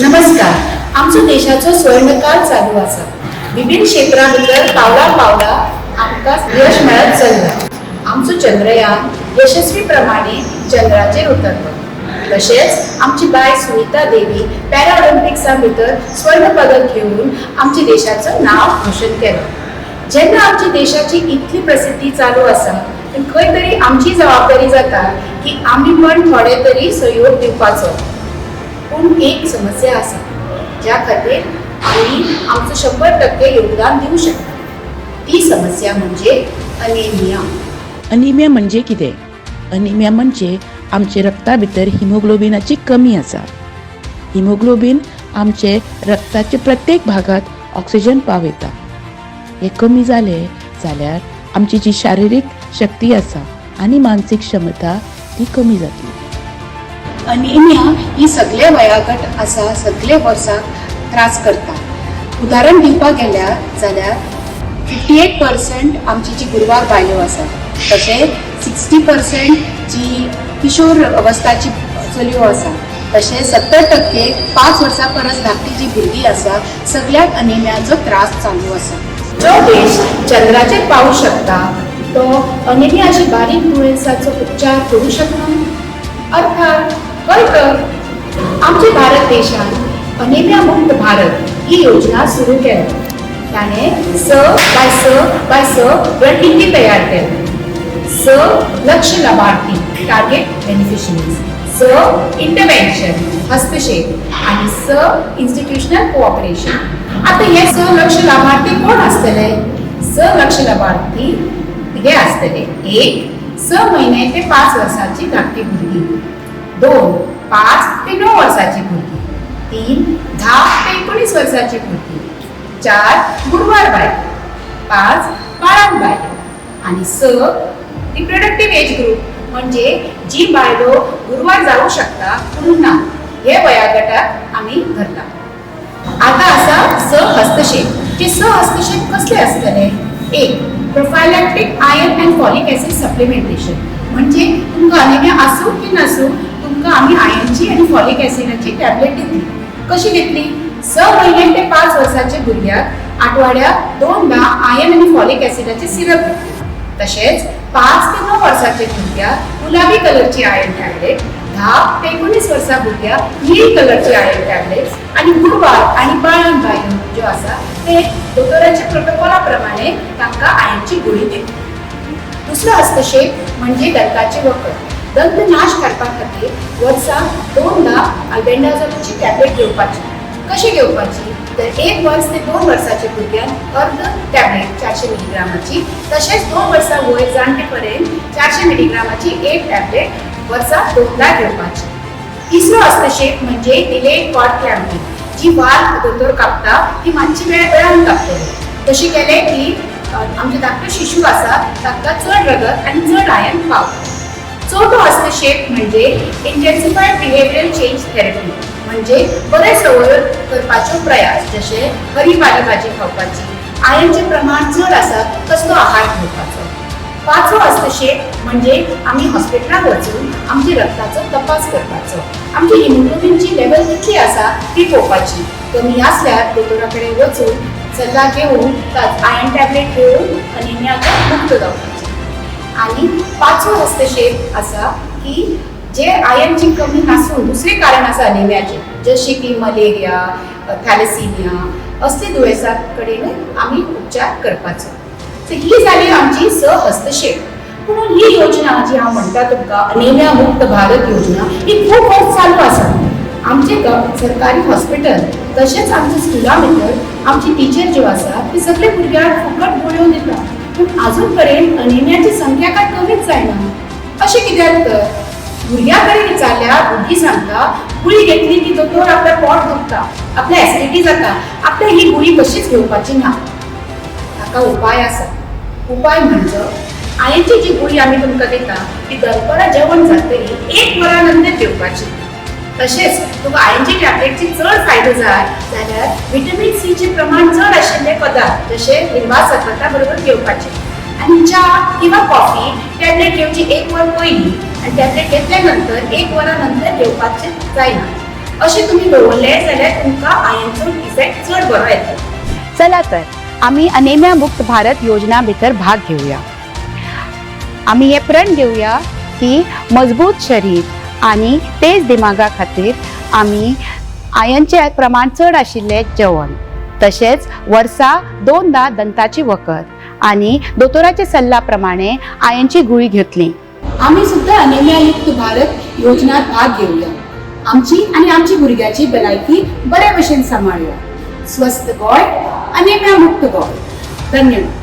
नमस्कार. आमचो देशाचो स्वर्णकाळ चालू आसा विभिन्न क्षेत्रां भितर पावला पावला आमकां यश मेळत चल्ला. आमचो चंद्रयान यशस्वी प्रमाणे चंद्राचेर उतरलो तशेंच आमची बाय सुनीता देवी पॅरा भितर स्वर्ण पदक घेवन आमच्या देशाचो नांव रोशन केलें. जेन्ना आमच्या देशाची इतली प्रसिद्धी चालू आसा खंय तरी आमची जबाबदारी जाता की आमी पण थोडे तरी सहयोग दिवपाचो पूण एक समस्या आसा ज्या खातीर आमी आमचो शंबर टक्के योगदान दिवंक शकता. ती समस्या म्हणजे अनेमिया अनिमिया म्हणजे कितें? अनिमिया म्हणजे आमचे रक्ता भितर हिमोग्लोबिनाची कमी आसा हिमोग्लोबीन आमचे रक्ताचे प्रत्येक भागात ऑक्सिजन पावयता हे कमी जाले जाल्यार आमची जी शारिरीक शक्ती आसा आनी मानसीक क्षमता ती कमी जातली अनिमिया ही सगळे वयागट आसा सगळे वर्साक त्रास करता. उदाहरण दिवपाक गेल्यार जाल्यार फिफ्टी एट पर्संट आमची जी गुरवार बायलो आसा तशेंच सिक्स्टी पर्संट जी किशोर अवस्थाची चलयो आसा तशेंच सत्तर टक्के पांच वर्सां परस धाकटी जी भुरगीं आसा सगळ्याक अनिमियाचो त्रास चालू आसा. जो देश चंद्राचेर पावूंक शकता तो अनिमियाची अशी बारीक दुयेंसाचो उपचार करूंक शकना? अर्थात खंय तर आमच्या भारत देशान अनेम्या मुक्त भारत ही योजना सुरू केली. ताणें स बाय स बाय स रणनीती तयार केली. स लक्ष लाभार्थी टार्गेट बेनिफिशरीज स इंटरव्हेन्शन हस्तक्षेप आणि स इन्स्टिट्यूशनल कोऑपरेशन आता हे स लक्ष लाभार्थी कोण असतले? स लक्ष लाभार्थी हे असतले. एक स महिने ते पाच वर्षाची धाकटी भुरगी दोन पाच ते नऊ वर्षाची मुलगी. तीन दहा ते एकोणीस वर्षाची मुलगी. चार गुरुवार बाय पाच बाळांत बाय आणि स रिप्रोडक्टिव्ह एज ग्रुप म्हणजे जी बायलो गुरुवार जाऊ शकता पूण ना हे वयागटाक आम्ही धरता आता असा स हस्तक्षेप. जे स हस्तक्षेप कसले असतले? एक prophylactic iron and folic acid supplementation म्हणजे तुमकां अनिमिया आसूं की नासूं तुमकां आमी आयर्नची आणि फॉलिक एसिडाची टॅबलेट दितली कशी दितली स महिने ते पाच वर्साच्या भुरग्याक आठवड्याक दोनदा आयर्न आणि फॉलिक ऍसिडाचे सिरप दितली तसेच पाच ते नऊ वर्षाच्या भुरग्याक गुलाबी कलरची आयर्न टॅबलेट दहा ते एकोणीस वर्सां भुरग्याक नील कलरची आयर्न टॅबलेट्स आणि गुरुवार आणि बाळांत बायलो ज्यो आसा ते दोतोराच्या प्रोटोकॉला प्रमाणे तांकां आयर्नची गुळी दितली दुसरो हस्तक्षेप म्हणजे दंताचे वखद दंत नाश करपा खातीर वर्साक दोनदा अल्बेंडाझोलची टॅबलेट घेवपाची कशी घेवपाची तर एक वर्स ते दोन वर्साच्या भुरग्यांक अर्द टॅबलेट चारशे मिलीग्रामाची. तशेंच दोन वर्सां वयर जाणटे पर्यंत चारशे मिलीग्रामाची एक टॅबलेट वर्साक दोनदा घेवपाची तिसरो हस्तक्षेप म्हणजे डिलेड कॉर्ड क्लॅम्पिंग जी वाल दोतोर कापता ती मातशी वेळ वेळान कापतली तशी केले की आमचे धाकटो शिशू आसा ताका चड रगत आनी चड आयन पावता. चवथो हस्तक्षेप म्हणजे इंटेन्सिफायड बिहेवियरल चेंज थेरपी म्हणजे बरेच संवय करपाचो प्रयास जसे हरी पालेभाजी खावपाची. आयनचे प्रमाण चड आसा तसलो आहार घेवपाचो. पांचवो हस्तक्षेप म्हणजे आमी हॉस्पिटलात वचून आमच्या रक्ताचो तपास करपाचो. आमची हिमोग्लोबिनची लेवल कितली आसा ती पळोवपाची कमी आसल्यार दोतोरा कडेन वचून सल्ला घेवन आयन टॅबलेट घेवन अनिमियाक मुक्त जावपाची. आणि पाचवं हस्तक्षेप असा की जे आयनची कमी नासून दुसरे कारण आसा अनेमियाचे जसे की मलेरिया थॅलेसिमिया असले दुयेंसां कडेन आमी उपचार करपाचो. तर ही जाली आमची स हस्तक्षेप पूण ही योजना जी हांव म्हणटा तुमकां अनेम्या मुक्त भारत योजना ही खूब वर्स चालू आसा. आमचे सरकारी हॉस्पिटल तशेंच आमच्या स्कुला भितर आमची टिचर ज्यो आसा ती सगळे भुरग्यांक फुकट गुळ्यो दिता पूण आजून पर्यंत संख्या काय कमीच जायना अशें कित्याक तर भुरग्या विचारल्या विचारल्यार भुरगीं सांगता गुळी घेतली की दोतोर आपलें पोट दुखता? आपल्या एसिडिटी जाता आपल्या ही गुळी कशीच घेवपाची ना? ताका उपाय आसा उपाय म्हणजे आयची जी गुळी आमी तुमकां दिता ती दनपरां जेवण जातकीर एक वरा नंतर घेवपाची तशेंच तुका आयनची टॅबलेटची चड फायदो जाय जाल्यार विटॅमिन सीचे प्रमाण चड आशिल्ले पदार्थ जशे हिरवा सकता बरोबर घेवपाचे आनी च्या किंवा कॉफी टॅबलेट घेवची एक वर पयलीं आनी टॅबलेट घेतल्या नंतर एक वरा नंतर घेवपाचे जायना अशें तुमी दवरले जाल्यार तुमकां आयनचो इफेक्ट चड बरो येता. चला तर आम्ही अनेम्या मुक्त भारत योजना भितर भाग घेऊया. आम्ही हे प्रण घेऊया की मजबूत शरीर आणि तेज दिमागा खातीर आमी आयनचे प्रमाण चड आशिल्ले जेवण. तशेंच वर्सा दोनदा दंताची वखद आनी दोतोराच्या सल्ला प्रमाणे आयनची गुळी घेतली. आमी सुद्दां अनेमिया युक्त भारत योजनात भाग घेऊया. आमची आणि आमची भुरग्याची भलायकी बऱ्या भशेन सांबाळुया स्वस्थ गोय अनेमिया मुक्त गोय धन्यवाद.